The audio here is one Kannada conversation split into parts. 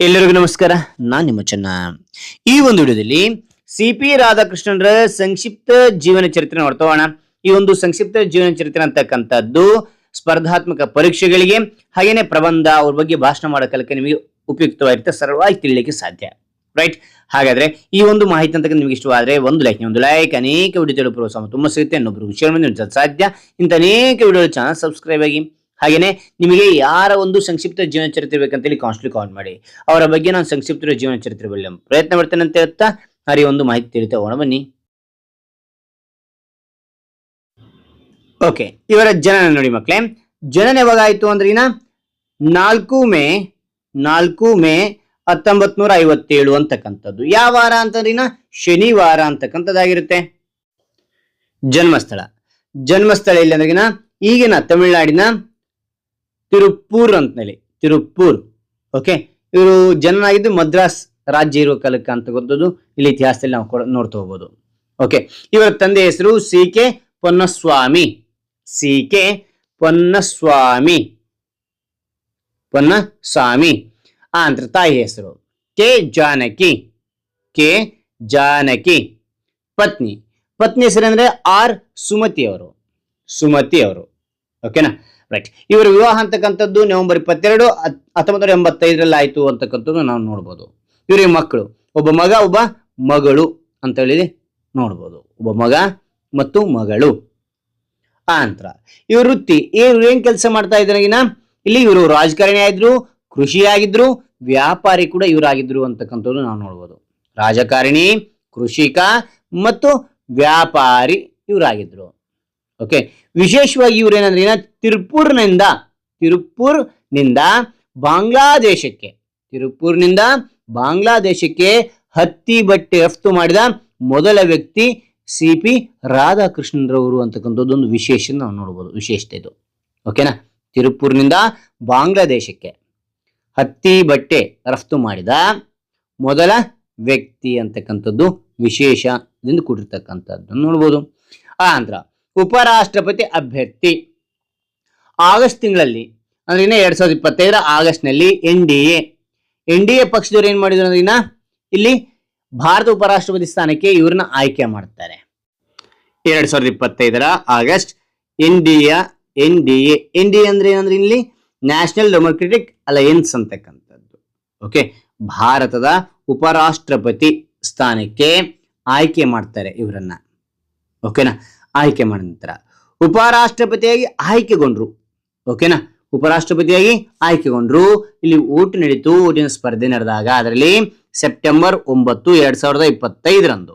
ಎಲ್ಲರಿಗೂ ನಮಸ್ಕಾರ. ನಾನ್ ನಿಮ್ಮ ಚೆನ್ನ. ಈ ಒಂದು ವಿಡಿಯೋದಲ್ಲಿ ಸಿ ಪಿ ರಾಧಾಕೃಷ್ಣನ್ರ ಸಂಕ್ಷಿಪ್ತ ಜೀವನ ಚರಿತ್ರೆ ನೋಡ್ತಾ ಈ ಒಂದು ಸಂಕ್ಷಿಪ್ತ ಜೀವನ ಚರಿತ್ರೆ ಅಂತಕ್ಕಂಥದ್ದು ಸ್ಪರ್ಧಾತ್ಮಕ ಪರೀಕ್ಷೆಗಳಿಗೆ ಹಾಗೇನೆ ಪ್ರಬಂಧ ಅವ್ರ ಬಗ್ಗೆ ಭಾಷಣ ಮಾಡೋಕಲಕ್ಕೆ ನಿಮಗೆ ಉಪಯುಕ್ತವಾಗಿರುತ್ತೆ, ಸರಳವಾಗಿ ತಿಳಿಲಿಕ್ಕೆ ಸಾಧ್ಯ. ರೈಟ್ ಹಾಗಾದ್ರೆ ಈ ಒಂದು ಮಾಹಿತಿ ಅಂತಕ್ಕ ನಿಮಗೆ ಇಷ್ಟವಾದ್ರೆ ಒಂದು ಲೈಕ್ ಒಂದು ಲೈಕ್ ಅನೇಕ ವಿಡಿಯೋ ತಿಳಿದು ಪ್ರೋತ್ಸಾಹ ತುಂಬಾ ಸಿಗುತ್ತೆ. ಇನ್ನೊಬ್ರು ವಿಷಯ ಸಾಧ್ಯ. ಇಂಥ ಅನೇಕ ವಿಡಿಯೋ ಚಾನಲ್ ಸಬ್ಸ್ಕ್ರೈಬ್ ಆಗಿ ಹಾಗೇನೆ ನಿಮಗೆ ಯಾರ ಒಂದು ಸಂಕ್ಷಿಪ್ತ ಜೀವನ ಚರಿತ್ರೆ ಬೇಕಂತೇಳಿ ಕಾನ್ಸ್ಟ್ಲಿ ಕಾಲ್ ಮಾಡಿ. ಅವರ ಬಗ್ಗೆ ನಾನು ಸಂಕ್ಷಿಪ್ತ ಜೀವನ ಚರಿತ್ರೆ ಬರಲಿ ಪ್ರಯತ್ನ ಮಾಡ್ತೇನೆ ಅಂತ ಹೇಳ್ತಾ ಅರಿ ಒಂದು ಮಾಹಿತಿ ತಿಳಿತಾ ಹೋಗೋಣ. ಬನ್ನಿ. ಓಕೆ ಇವರ ಜನನ ನೋಡಿ ಮಕ್ಕಳೇ. ಜನನ ಯಾವಾಗಾಯ್ತು ಅಂದ್ರೆ ನಾಲ್ಕು ಮೇ ನಾಲ್ಕು ಮೇ ಹತ್ತೊಂಬತ್ ನೂರ ಐವತ್ತೇಳು ಅಂತಕ್ಕಂಥದ್ದು. ಯಾವ ವಾರ ಅಂತಂದ್ರಿನ ಶನಿವಾರ ಅಂತಕ್ಕಂಥದ್ದಾಗಿರುತ್ತೆ. ಜನ್ಮಸ್ಥಳ. ಜನ್ಮಸ್ಥಳ ಇಲ್ಲಿ ಅಂದ್ರಿನ ಈಗಿನ ತಮಿಳುನಾಡಿನ ತಿರುಪ್ಪೂರ್ ಅಂತೇಳಿ, ತಿರುಪ್ಪೂರ್ ಓಕೆ ಇವರು ಜನನಾಗಿದ್ದು ಮದ್ರಾಸ್ ರಾಜ್ಯ ಇರುವ ಕಾಲಕ್ಕೆ ಅಂತ ಗೊತ್ತದು, ಇಲ್ಲಿ ಇತಿಹಾಸದಲ್ಲಿ ನಾವು ನೋಡ್ತಾ ಹೋಗ್ಬೋದು ಓಕೆ ಇವರ ತಂದೆ ಹೆಸರು C K Ponnaswamy C K Ponnaswamy Ponnaswamy, ಆ ಅಂತ ತಾಯಿ ಹೆಸರು, ಕೆ. ಜಾನಕಿ ಕೆ. ಜಾನಕಿ, ಪತ್ನಿ ಪತ್ನಿ ಹೆಸರು ಅಂದ್ರೆ ಆರ್. ಸುಮತಿ ಅವರು ಸುಮತಿ ಅವರು ಓಕೆನಾ ರೈಟ್ ಇವರ ವಿವಾಹ ಅಂತಕ್ಕಂಥದ್ದು ನವೆಂಬರ್ ಇಪ್ಪತ್ತೆರಡು ಹತ್ತೊಂಬತ್ತು ನೂರ ಎಂಬತ್ತೈದರಲ್ಲಿ ಆಯಿತು ಅಂತಕ್ಕಂಥದ್ದು ನಾವು ನೋಡ್ಬೋದು. ಇವರಿಗೆ ಮಕ್ಕಳು, ಒಬ್ಬ ಮಗ, ಒಬ್ಬ ಮಗಳು ಅಂತ ಹೇಳಿ ನೋಡ್ಬೋದು. ಒಬ್ಬ ಮಗ ಮತ್ತು ಮಗಳು. ಆ ನಂತರ ಇವ್ರ ವೃತ್ತಿ ಇವ್ರು ಏನ್ ಕೆಲಸ ಮಾಡ್ತಾ ಇದ್ರಾಗಿನ ಇಲ್ಲಿ ಇವರು ರಾಜಕಾರಣಿ ಆಗಿದ್ರು, ಕೃಷಿ ಆಗಿದ್ರು, ವ್ಯಾಪಾರಿ ಕೂಡ ಇವರಾಗಿದ್ರು ಅಂತಕ್ಕಂಥದ್ದು ನಾವು ನೋಡ್ಬೋದು. ರಾಜಕಾರಣಿ, ಕೃಷಿಕ ಮತ್ತು ವ್ಯಾಪಾರಿ ಇವರಾಗಿದ್ರು ಓಕೆ ವಿಶೇಷವಾಗಿ ಇವ್ರು ಏನಂದ್ರೆ ತಿರುಪೂರ್ನಿಂದ ತಿರುಪೂರ್ನಿಂದ ಬಾಂಗ್ಲಾದೇಶಕ್ಕೆ, ತಿರುಪುರ್ನಿಂದ ಬಾಂಗ್ಲಾದೇಶಕ್ಕೆ ಹತ್ತಿ ಬಟ್ಟೆ ರಫ್ತು ಮಾಡಿದ ಮೊದಲ ವ್ಯಕ್ತಿ ಸಿ ಪಿ ರಾಧಾಕೃಷ್ಣರವರು ಅಂತಕ್ಕಂಥದ್ದು ಒಂದು ವಿಶೇಷ ನಾವು ನೋಡ್ಬೋದು, ವಿಶೇಷತೆ ಇದು. ಓಕೆನಾ ತಿರುಪುರ್ನಿಂದ ಬಾಂಗ್ಲಾದೇಶಕ್ಕೆ ಹತ್ತಿ ಬಟ್ಟೆ ರಫ್ತು ಮಾಡಿದ ಮೊದಲ ವ್ಯಕ್ತಿ ಅಂತಕ್ಕಂಥದ್ದು ವಿಶೇಷದಿಂದ ಕೂಡಿರ್ತಕ್ಕಂಥದ್ದು ನೋಡ್ಬೋದು. ಆ ನಂತರ ಉಪರಾಷ್ಟ್ರಪತಿ ಅಭ್ಯರ್ಥಿ. ಆಗಸ್ಟ್ ತಿಂಗಳಲ್ಲಿ, ಅಂದ್ರೆ ಇನ್ನ ಎರಡ್ ಸಾವಿರದ ಇಪ್ಪತ್ತೈದರ ಆಗಸ್ಟ್ನಲ್ಲಿ N D A. N D A ಪಕ್ಷದವ್ರು ಏನ್ ಮಾಡಿದ್ರು ಅಂದ್ರೆ ಇಲ್ಲಿ ಭಾರತ ಉಪರಾಷ್ಟ್ರಪತಿ ಸ್ಥಾನಕ್ಕೆ ಇವ್ರನ್ನ ಆಯ್ಕೆ ಮಾಡ್ತಾರೆ. ಎರಡ್ ಸಾವಿರದ ಇಪ್ಪತ್ತೈದರ August N D N D N D A ಅಂದ್ರೆ ಏನಂದ್ರೆ ಇಲ್ಲಿ ನ್ಯಾಷನಲ್ ಡೆಮೋಕ್ರೆಟಿಕ್ ಅಲಯನ್ಸ್ ಅಂತಕ್ಕಂಥದ್ದು. ಓಕೆ? ಭಾರತದ ಉಪರಾಷ್ಟ್ರಪತಿ ಸ್ಥಾನಕ್ಕೆ ಆಯ್ಕೆ ಮಾಡ್ತಾರೆ ಇವರನ್ನ. ಓಕೆನಾ? ಆಯ್ಕೆ ಮಾಡಿದ ನಂತರ ಉಪರಾಷ್ಟ್ರಪತಿಯಾಗಿ ಆಯ್ಕೆಗೊಂಡ್ರು. ಓಕೆನಾ ಉಪರಾಷ್ಟ್ರಪತಿಯಾಗಿ ಆಯ್ಕೆಗೊಂಡ್ರು. ಇಲ್ಲಿ ಊಟ ನಡೀತು, ಓಟಿನ ಸ್ಪರ್ಧೆ ನಡೆದಾಗ ಅದರಲ್ಲಿ ಸೆಪ್ಟೆಂಬರ್ ಒಂಬತ್ತು, ಎರಡ್ ಸಾವಿರದ ಇಪ್ಪತ್ತೈದರಂದು.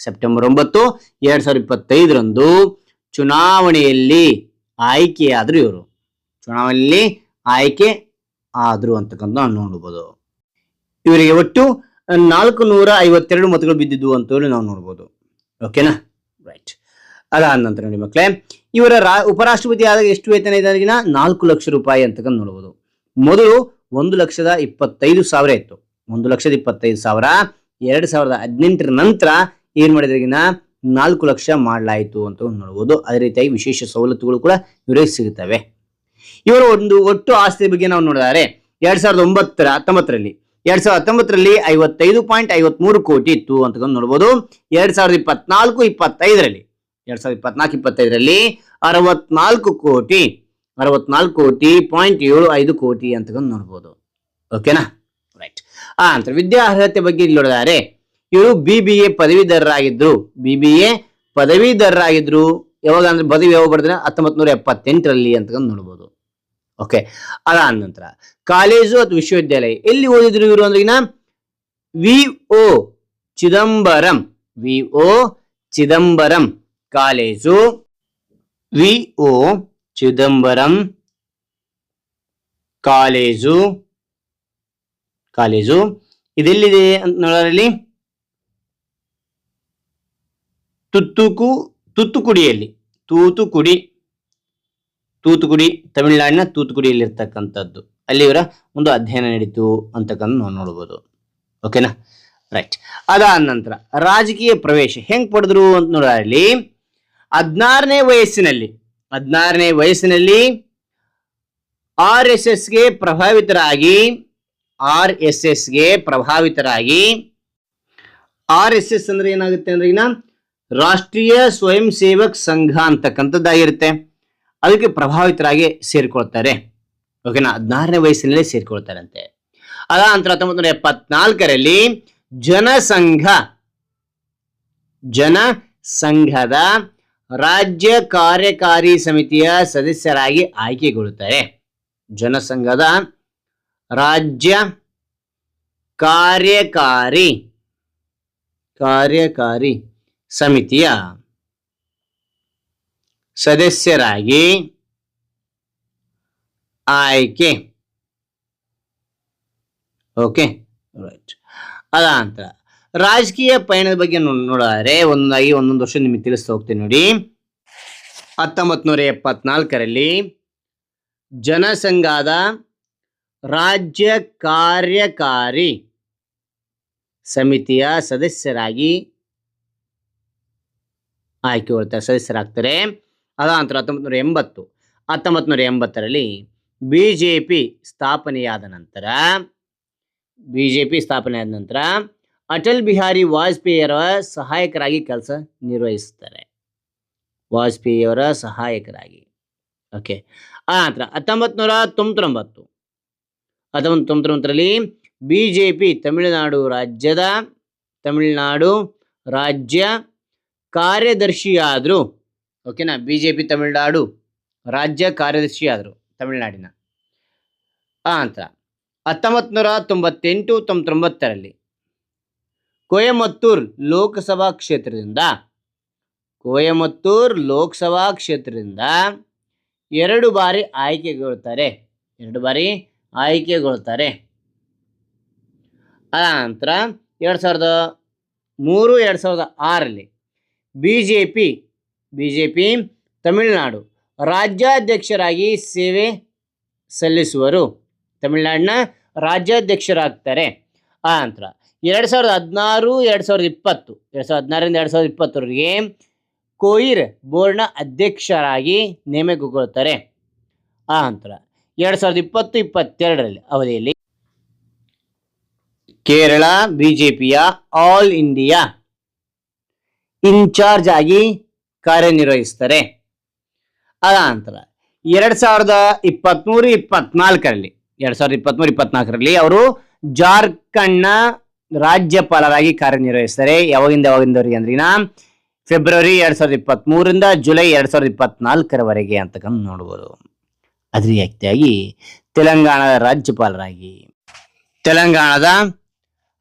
ಸೆಪ್ಟೆಂಬರ್ ಒಂಬತ್ತು, ಎರಡ್ ಸಾವಿರದ ಇಪ್ಪತ್ತೈದರಂದು ಚುನಾವಣೆಯಲ್ಲಿ ಆಯ್ಕೆಯಾದ್ರು ಇವರು. ಚುನಾವಣೆಯಲ್ಲಿ ಆಯ್ಕೆ ಆದ್ರು ಅಂತಕ್ಕಂಥ ನಾವು ನೋಡ್ಬೋದು. ಇವರಿಗೆ ಒಟ್ಟು ನಾಲ್ಕು ನೂರ ಐವತ್ತೆರಡು ಮತಗಳು ಬಿದ್ದಿದ್ವು ಅಂತ ಹೇಳಿ ನಾವು ನೋಡ್ಬೋದು. ಓಕೆನಾ ರೈಟ್ ಅದಾದ ನಂತರ ನೋಡಿ ಮಕ್ಕಳೇ ಇವರ ರಾ, ಉಪರಾಷ್ಟ್ರಪತಿ ಆದಾಗ ಎಷ್ಟು ವೇತನ ಇದೆ ಅಂದ್ರೆ ನಾಲ್ಕು ಲಕ್ಷ ರೂಪಾಯಿ ಅಂತಕ್ಕಂಥ ನೋಡಬಹುದು ಮೊದಲು ಒಂದು ಲಕ್ಷದ ಇಪ್ಪತ್ತೈದು ಸಾವಿರ ಇತ್ತು. ಒಂದು ಲಕ್ಷದ ಇಪ್ಪತ್ತೈದು ಸಾವಿರ, ಎರಡು ಸಾವಿರದ ಹದಿನೆಂಟರ ನಂತರ ಏನ್ ಮಾಡಿದ್ರಿಗಿನ ನಾಲ್ಕು ಲಕ್ಷ ಮಾಡಲಾಯಿತು ಅಂತ ನೋಡ್ಬೋದು. ಅದೇ ರೀತಿಯಾಗಿ ವಿಶೇಷ ಸವಲತ್ತುಗಳು ಕೂಡ ಇವರಿಗೆ ಸಿಗುತ್ತವೆ ಇವರ ಒಂದು ಒಟ್ಟು ಆಸ್ತಿ ಬಗ್ಗೆ ನಾವು ನೋಡಿದರೆ, ಎರಡ್ ಸಾವಿರದ ಒಂಬತ್ತರ, ಹತ್ತೊಂಬತ್ತರಲ್ಲಿ, ಎರಡ್ ಸಾವಿರದ ಹತ್ತೊಂಬತ್ತರಲ್ಲಿ ಐವತ್ತೈದು ಪಾಯಿಂಟ್ ಐವತ್ಮೂರು ಕೋಟಿ ಇತ್ತು ಅಂತ ನೋಡ್ಬೋದು. ಎರಡ್ ಸಾವಿರದ ಇಪ್ಪತ್ನಾಲ್ಕು, ಇಪ್ಪತ್ತೈದರಲ್ಲಿ ಎರಡ್ ಸಾವಿರದ ಇಪ್ಪತ್ನಾಲ್ಕು, ಇಪ್ಪತ್ತೈದರಲ್ಲಿ ಅರವತ್ನಾಲ್ಕು ಕೋಟಿ ಅರವತ್ನಾಲ್ಕು ಕೋಟಿ ಪಾಯಿಂಟ್ ಏಳು ಐದು ಕೋಟಿ ಅಂತ ನೋಡ್ಬೋದು. ಓಕೆನಾ ರೈಟ್ ಆ ನಂತರ ವಿದ್ಯಾರ್ಹತೆ ಬಗ್ಗೆ ಇಲ್ಲಿ ನೋಡಿದಾರೆ, ಇವರು ಬಿ ಬಿ ಎ ಪದವೀಧರರಾಗಿದ್ರು. ಬಿ ಬಿ ಎ ಪದವೀಧರರಾಗಿದ್ರು. ಯಾವಾಗ ಅಂದ್ರೆ ಪದವಿ ಯಾವಾಗ ಬರೆದ್ರೆ? ಹತ್ತೊಂಬತ್ ನೂರ ಎಪ್ಪತ್ತೆಂಟರಲ್ಲಿ ಅಂತ ನೋಡ್ಬೋದು. ಓಕೆ ಅದಾದ ನಂತರ, ಕಾಲೇಜು ಅಥವಾ ವಿಶ್ವವಿದ್ಯಾಲಯ, ಎಲ್ಲಿ ಓದಿದ್ರು ಇವರು ಅಂದ್ರೆ V O Chidambaram. V O Chidambaram. College. V. O Chidambaram college. College. ಇದೆಲ್ಲಿದೆ ಅಂತ ನೋಡೋದ್ರಲ್ಲಿ ತುತ್ತುಕು ತುತ್ತುಕುಡಿಯಲ್ಲಿ ತೂತುಕುಡಿ. ತೂತುಕುಡಿ, ತಮಿಳುನಾಡಿನ ತೂತುಕುಡಿಯಲ್ಲಿ ಇರ್ತಕ್ಕಂಥದ್ದು ಅಲ್ಲಿ ಇವರ ಒಂದು ಅಧ್ಯಯನ ನಡೀತು ಅಂತಕ್ಕಂಥ ನಾವು ನೋಡ್ಬೋದು. ಓಕೆನಾ ರೈಟ್ ಅದಾದ ನಂತರ ರಾಜಕೀಯ ಪ್ರವೇಶ ಹೆಂಗ್ ಪಡೆದ್ರು ಅಂತ ನೋಡೋದ್ರಲ್ಲಿ ಹದಿನಾರನೇ ವಯಸ್ಸಿನಲ್ಲಿ ಹದಿನಾರನೇ ವಯಸ್ಸಿನಲ್ಲಿ ಆರ್ ಎಸ್ ಎಸ್ಗೆ ಪ್ರಭಾವಿತರಾಗಿ, ಆರ್ ಎಸ್ ಎಸ್ಗೆ ಪ್ರಭಾವಿತರಾಗಿ, ಆರ್ ಎಸ್ ಎಸ್ ಅಂದ್ರೆ ಏನಾಗುತ್ತೆ ಅಂದ್ರೆ ಈಗ ರಾಷ್ಟ್ರೀಯ ಸ್ವಯಂ ಸೇವಕ್ ಸಂಘ ಅಂತಕ್ಕಂಥದ್ದಾಗಿರುತ್ತೆ ಅದಕ್ಕೆ ಪ್ರಭಾವಿತರಾಗಿ ಸೇರ್ಕೊಳ್ತಾರೆ. ಓಕೆನಾ? ಹದಿನಾರನೇ ವಯಸ್ಸಿನಲ್ಲಿ ಸೇರ್ಕೊಳ್ತಾರಂತೆ. ಅದ ನಂತರ ಹತ್ತೊಂಬತ್ತು ನೂರ ಎಪ್ಪತ್ನಾಲ್ಕರಲ್ಲಿ ಜನಸಂಘ ಜನ ಸಂಘದ ರಾಜ್ಯ ಕಾರ್ಯಕಾರಿ ಸಮಿತಿಯ ಸದಸ್ಯರಾಗಿ ಆಯ್ಕೆಗೊಳ್ಳುತ್ತಾರೆ. ಜನಸಂಘದ ರಾಜ್ಯ ಕಾರ್ಯಕಾರಿ ಕಾರ್ಯಕಾರಿ ಸಮಿತಿಯ ಸದಸ್ಯರಾಗಿ ಆಯ್ಕೆ. ಓಕೆ ರೈಟ್ ಅದ ನಂತರ ರಾಜಕೀಯ ಪಯಣದ ಬಗ್ಗೆ ನೋಡಿದ್ರೆ ಒಂದೊಂದಾಗಿ ಒಂದೊಂದು ವರ್ಷ ನಿಮಗೆ ತಿಳಿಸ್ತಾ ಹೋಗ್ತೀನಿ ನೋಡಿ. ಹತ್ತೊಂಬತ್ತು ನೂರ ಎಪ್ಪತ್ನಾಲ್ಕರಲ್ಲಿ ಜನಸಂಘದ ರಾಜ್ಯ ಕಾರ್ಯಕಾರಿ ಸಮಿತಿಯ ಸದಸ್ಯರಾಗಿ ಆಯ್ಕೆಗೊಳ್ತಾರೆ ಸದಸ್ಯರಾಗ್ತಾರೆ. ಅದ ನಂತರ ಹತ್ತೊಂಬತ್ತು ನೂರ ಎಂಬತ್ತು ಹತ್ತೊಂಬತ್ತು ನೂರ ಎಂಬತ್ತರಲ್ಲಿ ಬಿ ಜೆ ಪಿ ಸ್ಥಾಪನೆಯಾದ ನಂತರ ಬಿ ಜೆ ಪಿ ಸ್ಥಾಪನೆಯಾದ ನಂತರ ಅಟಲ್ ಬಿಹಾರಿ ವಾಜಪೇಯಿಯವರ ಸಹಾಯಕರಾಗಿ ಕೆಲಸ ನಿರ್ವಹಿಸ್ತಾರೆ ವಾಜಪೇಯಿಯವರ ಸಹಾಯಕರಾಗಿ. ಓಕೆ ಆ ನಂತರ ಹತ್ತೊಂಬತ್ತು ನೂರ ತೊಂಬತ್ತೊಂಬತ್ತು. ಹತ್ತೊಂಬತ್ತು ತೊಂಬತ್ತೊಂಬತ್ತರಲ್ಲಿ ಬಿ ಜೆ ಪಿ ತಮಿಳುನಾಡು ರಾಜ್ಯದ ತಮಿಳುನಾಡು ರಾಜ್ಯ ಕಾರ್ಯದರ್ಶಿಯಾದರು. ಓಕೆನಾ ಬಿ ಜೆ ಪಿ ತಮಿಳುನಾಡು ರಾಜ್ಯ ಕಾರ್ಯದರ್ಶಿಯಾದರು ತಮಿಳುನಾಡಿನ. ಆ ನಂತರ ಹತ್ತೊಂಬತ್ತು ನೂರ ತೊಂಬತ್ತೆಂಟು ತೊಂಬತ್ತೊಂಬತ್ತರಲ್ಲಿ ಕೊಯಮತ್ತೂರ್ ಲೋಕಸಭಾ ಕ್ಷೇತ್ರದಿಂದ, ಕೊಯಮತ್ತೂರ್ ಲೋಕಸಭಾ ಕ್ಷೇತ್ರದಿಂದ ಎರಡು ಬಾರಿ ಆಯ್ಕೆಗೊಳ್ತಾರೆ. ಎರಡು ಬಾರಿ ಆಯ್ಕೆಗೊಳ್ತಾರೆ. ಆ ನಂತರ ಎರಡು ಸಾವಿರದ ಮೂರು, ಎರಡು ಸಾವಿರದ ಆರಲ್ಲಿ B J P B J P Tamil Nadu ರಾಜ್ಯಾಧ್ಯಕ್ಷರಾಗಿ ಸೇವೆ ಸಲ್ಲಿಸುವರು. ತಮಿಳುನಾಡಿನ ರಾಜ್ಯಾಧ್ಯಕ್ಷರಾಗ್ತಾರೆ. ಆ ನಂತರ ಎರಡು ಸಾವಿರದ ಹದಿನಾರು, ಎರಡು ಸಾವಿರದ ಇಪ್ಪತ್ತು, ಎರಡು ಸಾವಿರದ ಹದಿನಾರರಿಂದ ಎರಡು ಸಾವಿರದ ಇಪ್ಪತ್ತರವರೆಗೆ ಕೋಯಿರ್ ಬೋರ್ಡ್ನ ಅಧ್ಯಕ್ಷರಾಗಿ ನೇಮಕಗೊಳ್ತಾರೆ ಆ ನಂತರ ಎರಡು ಸಾವಿರದ ಇಪ್ಪತ್ತು, ಇಪ್ಪತ್ತೆರಡರಲ್ಲಿ ಅವಧಿಯಲ್ಲಿ ಕೇರಳ ಬಿಜೆಪಿಯ ಆಲ್ ಇಂಡಿಯಾ ಇನ್ಚಾರ್ಜ್ ಆಗಿ ಕಾರ್ಯನಿರ್ವಹಿಸ್ತಾರೆ ಅದ ನಂತರ ಎರಡ್ ಸಾವಿರದ ಇಪ್ಪತ್ಮೂರು ಇಪ್ಪತ್ನಾಲ್ಕರಲ್ಲಿ ಎರಡು ಸಾವಿರದ ಇಪ್ಪತ್ಮೂರು ಇಪ್ಪತ್ನಾಲ್ಕರಲ್ಲಿ ಅವರು ಜಾರ್ಖಂಡ್ನ ರಾಜ್ಯಪಾಲರಾಗಿ ಕಾರ್ಯನಿರ್ವಹಿಸ್ತಾರೆ. ಯಾವಾಗಿಂದ ಯಾವಾಗಿಂದವರೆಗೆ ಅಂದ್ರಿನ ಫೆಬ್ರವರಿ ಎರಡ್ ಸಾವಿರದ ಇಪ್ಪತ್ಮೂರರಿಂದ ಜುಲೈ ಎರಡ್ ಸಾವಿರದ ಇಪ್ಪತ್ನಾಲ್ಕರವರೆಗೆ ಅಂತಕ್ಕಂಥ ನೋಡ್ಬೋದು. ಅದ್ರ ವ್ಯಕ್ತಿಯಾಗಿ ತೆಲಂಗಾಣದ ರಾಜ್ಯಪಾಲರಾಗಿ ತೆಲಂಗಾಣದ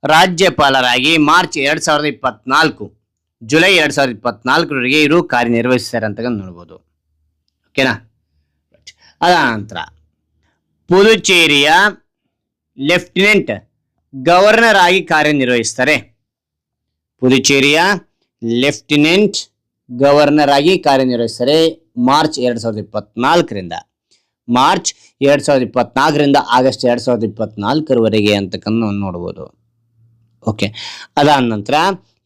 ರಾಜ್ಯಪಾಲರಾಗಿ ಮಾರ್ಚ್ ಎರಡ್ ಸಾವಿರದ ಇಪ್ಪತ್ನಾಲ್ಕು ಜುಲೈ ಎರಡ್ ಸಾವಿರದ ಇಪ್ಪತ್ನಾಲ್ಕರವರೆಗೆ ಇವರು ಕಾರ್ಯನಿರ್ವಹಿಸ್ತಾರೆ ಅಂತಕ್ಕಂಥ ನೋಡ್ಬೋದು. ಓಕೆನಾ ಅದ ನಂತರ ಪುದುಚೇರಿಯ ಲೆಫ್ಟಿನೆಂಟ್ ಗವರ್ನರ್ ಆಗಿ ಕಾರ್ಯನಿರ್ವಹಿಸ್ತಾರೆ. ಪುದುಚೇರಿಯ ಲೆಫ್ಟಿನೆಂಟ್ ಗವರ್ನರ್ ಆಗಿ ಕಾರ್ಯನಿರ್ವಹಿಸ್ತಾರೆ ಮಾರ್ಚ್ ಎರಡ್ ಸಾವಿರದ ಇಪ್ಪತ್ನಾಲ್ಕರಿಂದ. ಮಾರ್ಚ್ ಎರಡ್ ಸಾವಿರದ ಇಪ್ಪತ್ನಾಲ್ಕರಿಂದ ಆಗಸ್ಟ್ ಎರಡ್ ಸಾವಿರದ ಇಪ್ಪತ್ನಾಲ್ಕರವರೆಗೆ ಅಂತಕ್ಕನ್ನು ನೋಡ್ಬೋದು. ಓಕೆ ಅದಾದ ನಂತರ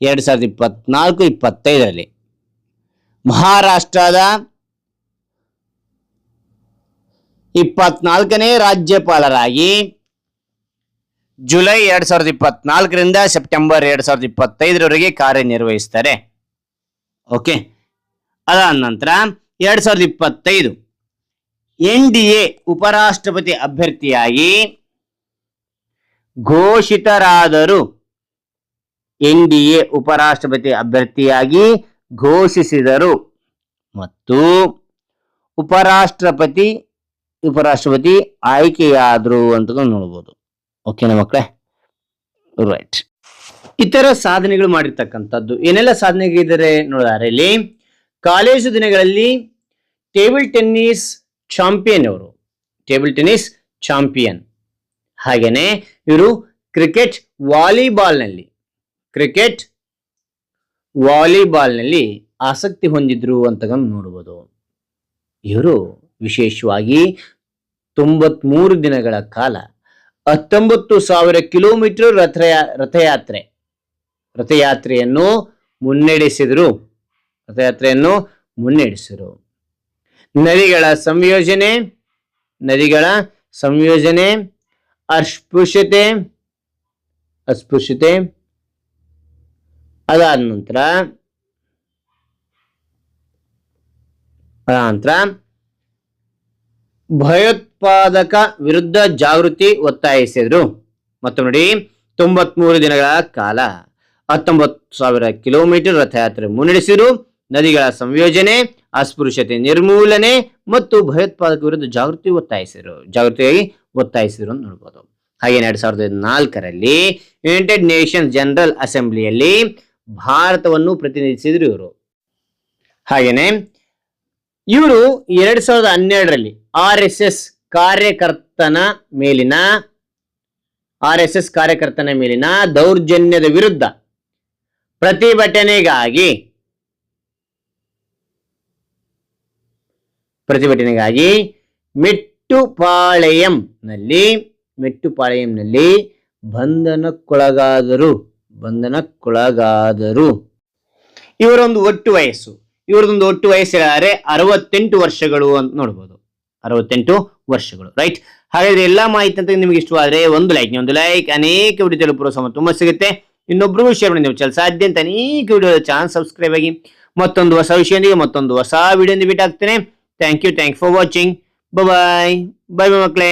ಎರಡು ಸಾವಿರದ ಇಪ್ಪತ್ನಾಲ್ಕು, ಇಪ್ಪತ್ತೈದರಲ್ಲಿ ಮಹಾರಾಷ್ಟ್ರದ ಇಪ್ಪತ್ನಾಲ್ಕನೇ ರಾಜ್ಯಪಾಲರಾಗಿ ಜುಲೈ ಎರಡ್ ಸಾವಿರದ ಇಪ್ಪತ್ನಾಲ್ಕರಿಂದ ಸೆಪ್ಟೆಂಬರ್ ಎರಡ್ ಸಾವಿರದ ಇಪ್ಪತ್ತೈದರವರೆಗೆ ಕಾರ್ಯನಿರ್ವಹಿಸ್ತಾರೆ. ಓಕೆ. ಅದಾದ ನಂತರ ಎರಡ್ ಸಾವಿರದ ಇಪ್ಪತ್ತೈದು ಎನ್ ಡಿ ಎ ಉಪರಾಷ್ಟ್ರಪತಿ ಅಭ್ಯರ್ಥಿಯಾಗಿ ಘೋಷಿತರಾದರು. ಎನ್ ಡಿ ಎ ಉಪರಾಷ್ಟ್ರಪತಿ ಅಭ್ಯರ್ಥಿಯಾಗಿ ಘೋಷಿಸಿದರು. ಮತ್ತು ಉಪರಾಷ್ಟ್ರಪತಿ ಉಪರಾಷ್ಟ್ರಪತಿ ಆಯ್ಕೆಯಾದರು ಅಂತ ನೋಡ್ಬೋದು. ಓಕೆನಾ ಮಕ್ಕಳೇ ರೈಟ್ ಇತರ ಸಾಧನೆಗಳು ಮಾಡಿರ್ತಕ್ಕಂಥದ್ದು. ಏನೆಲ್ಲ ಸಾಧನೆಗಿದ್ದಾರೆ ನೋಡಿದಾರೆ ಇಲ್ಲಿ. ಕಾಲೇಜು ದಿನಗಳಲ್ಲಿ ಟೇಬಲ್ ಟೆನ್ನಿಸ್ ಚಾಂಪಿಯನ್ ಅವರು ಟೇಬಲ್ ಟೆನ್ನಿಸ್ ಚಾಂಪಿಯನ್ ಹಾಗೇನೆ ಇವರು ಕ್ರಿಕೆಟ್ ವಾಲಿಬಾಲ್ನಲ್ಲಿ ಕ್ರಿಕೆಟ್ ವಾಲಿಬಾಲ್ನಲ್ಲಿ ಆಸಕ್ತಿ ಹೊಂದಿದ್ರು ಅಂತ ನೋಡ್ಬೋದು. ಇವರು ವಿಶೇಷವಾಗಿ ತೊಂಬತ್ಮೂರು ದಿನಗಳ ಕಾಲ ಹತ್ತೊಂಬತ್ತು ಸಾವಿರ ಕಿಲೋಮೀಟರ್ ರಥಯಾ, ರಥಯಾತ್ರೆ. ರಥಯಾತ್ರೆಯನ್ನು ಮುನ್ನಡೆಸಿದರು. ರಥಯಾತ್ರೆಯನ್ನು ಮುನ್ನಡೆಸಿದರು. ನದಿಗಳ ಸಂಯೋಜನೆ ನದಿಗಳ ಸಂಯೋಜನೆ, ಅಸ್ಪೃಶ್ಯತೆ ಅಸ್ಪೃಶ್ಯತೆ ಅದಾದ ನಂತರ ಅದಾದ ನಂತರ ಭಯೋತ್ಪಾದಕ ವಿರುದ್ಧ ಜಾಗೃತಿ ಒತ್ತಾಯಿಸಿದ್ರು. ಮತ್ತು ನೋಡಿ, ತೊಂಬತ್ಮೂರು ದಿನಗಳ ಕಾಲ ಹತ್ತೊಂಬತ್ತು ಸಾವಿರ ಕಿಲೋಮೀಟರ್ ರಥಯಾತ್ರೆ ಮುನ್ನಡೆಸಿರು ನದಿಗಳ ಸಂಯೋಜನೆ, ಅಸ್ಪೃಶ್ಯತೆ ನಿರ್ಮೂಲನೆ ಮತ್ತು ಭಯೋತ್ಪಾದಕ ವಿರುದ್ಧ ಜಾಗೃತಿ ಒತ್ತಾಯಿಸಿದರು. ಜಾಗೃತಿಯಾಗಿ ಒತ್ತಾಯಿಸಿದ್ರು ಅಂತ ನೋಡ್ಬೋದು. ಹಾಗೆ ಎರಡ್ ಸಾವಿರದ ನಾಲ್ಕರಲ್ಲಿ ಯುನೈಟೆಡ್ ನೇಷನ್ಸ್ ಜನರಲ್ ಅಸೆಂಬ್ಲಿಯಲ್ಲಿ ಭಾರತವನ್ನು ಪ್ರತಿನಿಧಿಸಿದ್ರು ಇವರು. ಹಾಗೇನೆ ಇವರು ಎರಡ್ ಸಾವಿರದ ಹನ್ನೆರಡರಲ್ಲಿ ಆರ್ ಎಸ್ ಎಸ್ ಕಾರ್ಯಕರ್ತನ ಮೇಲಿನ, ಆರ್ ಎಸ್ ಎಸ್ ಕಾರ್ಯಕರ್ತನ ಮೇಲಿನ ದೌರ್ಜನ್ಯದ ವಿರುದ್ಧ ಪ್ರತಿಭಟನೆಗಾಗಿ ಪ್ರತಿಭಟನೆಗಾಗಿ ಮೆಟ್ಟುಪಾಳೆಯಂನಲ್ಲಿ ಮೆಟ್ಟುಪಾಳೆಯಂನಲ್ಲಿ ಬಂಧನಕ್ಕೊಳಗಾದರು ಬಂಧನಕ್ಕೊಳಗಾದರು. ಇವರೊಂದು ಒಟ್ಟು ವಯಸ್ಸು. ಇವರದೊಂದು ಒಟ್ಟು ವಯಸ್ಸು ಹೇಳಿದ್ರೆ ಅರವತ್ತೆಂಟು ವರ್ಷಗಳು ಅಂತ ನೋಡ್ಬೋದು. ಅರವತ್ತೆಂಟು ವರ್ಷಗಳು ರೈಟ್ ಹಾಗಾದ್ರೆ ಎಲ್ಲಾ ಮಾಹಿತಿ ಅಂತ ನಿಮಗೆ ಇಷ್ಟವಾದ್ರೆ ಒಂದು ಲೈಕ್ ಒಂದು ಲೈಕ್ ಅನೇಕ ವಿಡಿಯೋ ತಲುಪುವ ಸಮ ತುಂಬಾ ಸಿಗುತ್ತೆ. ಇನ್ನೊಬ್ರಿಗೂ ಶೇರ್ ಮಾಡಿ, ನೀವು ಚಲ ಸಾಧ್ಯ ಅಂತ ಅನೇಕ ವಿಡಿಯೋ ಚಾನಲ್ ಸಬ್ಸ್ಕ್ರೈಬ್ ಆಗಿ ಮತ್ತೊಂದು ಹೊಸ ವಿಷಯದೊಂದಿಗೆ ಮತ್ತೊಂದು ಹೊಸ ವಿಡಿಯೋ ಭೇಟಿ ಆಗ್ತೇನೆ. Thank you thank for watching bye bye bye ಮಕ್ಕಳೇ.